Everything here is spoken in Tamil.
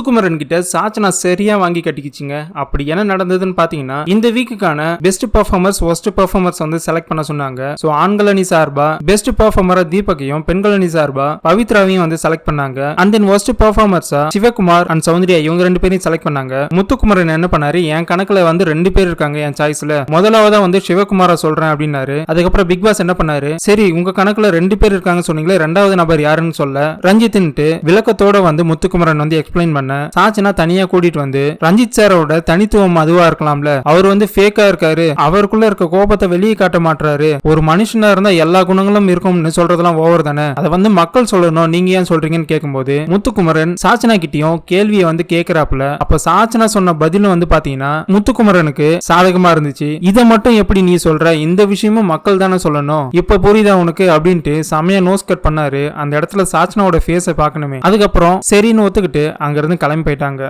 முத்துக்குமரன் கிட்ட சாச்சனா சரியா வாங்கி கட்டிக்கிச்சிங்க. அப்படி என்ன நடந்ததுன்னு பாத்தீங்கன்னா இந்த வீக்குக்கான பெஸ்ட் பர்ஃபார்மர்ஸ் ஒஸ்ட் பர்ஃபார்மர்ஸ் வந்து செலக்ட் பண்ண சொன்னாங்க. சோ ஆண்கள் அணி சார்பா பெஸ்ட் பர்ஃபார்மரா தீபகையும் பெண்கள் அணி சார்பா பவித்ராவையும் வந்து செலக்ட் பண்ணாங்க. அண்ட் தென் ஒஸ்ட் பர்ஃபார்மர்ஸா சிவகுமார் அண்ட் சௌந்தர்யா இவங்க ரெண்டு பேரையும் செலக்ட் பண்ணாங்க. முத்துக்குமரன் என்ன பண்ணாரு என் கணக்குல வந்து ரெண்டு பேர் இருக்காங்க என் சாய்ஸ்ல முதலாவதா வந்து சிவகுமார சொல்றேன் அப்படின்னாரு. அதுக்கப்புறம் பிக் பாஸ் என்ன பண்ணாரு சரி உங்க கணக்குல ரெண்டு பேர் இருக்காங்க சொன்னீங்களே ரெண்டாவது நபர் யாருன்னு சொல்ல. ரஞ்சித்ன்ட்டு விளக்கத்தோட வந்து முத்துக்குமரன் வந்து எக்ஸ்பிளைன் பண்ண சாச்சினா தனியா கூட்டிட்டு வந்து ரஞ்சித் சாரோட தனித்துவம் அதுவா இருக்கலாம்ல. அவர் வந்து ஃபேக்கா இருக்காரு. அவருக்குள்ள இருக்க கோபத்தை வெளியே காட்ட மாட்டாரு ஒரு மனுஷனா இருந்தா எல்லா குணங்களும் இருக்கும்னு சொல்றதெல்லாம் ஓவர் தானே. அதை வந்து மக்கள் சொல்லணும். நீங்க ஏன் சொல்றீங்கன்னு கேட்கும்போது முத்துக்குமரன் சாச்சனா கிட்டயும் கேள்வியை வந்து கேக்குறாப்புல. அப்ப சாச்சனா சொன்ன பதிலும் வந்து பாத்தீங்கன்னா முத்துக்குமரனுக்கு சாதகமா இருந்துச்சு. இதை மட்டும் எப்படி நீ சொல்ற? இந்த விஷயமும் மக்கள் தானே சொல்லணும். இப்ப புரியுதா உனக்கு? அப்படின்ட்டு செமையா நோஸ் கட் பண்ணாரு. அந்த இடத்துல சாச்சனாவோட ஃபேஸை பார்க்கணுமே. அதுக்கப்புறம் சரின்னு ஒத்துக்கிட்டு அங்கிருந்து கிளம்பி போயிட்டாங்க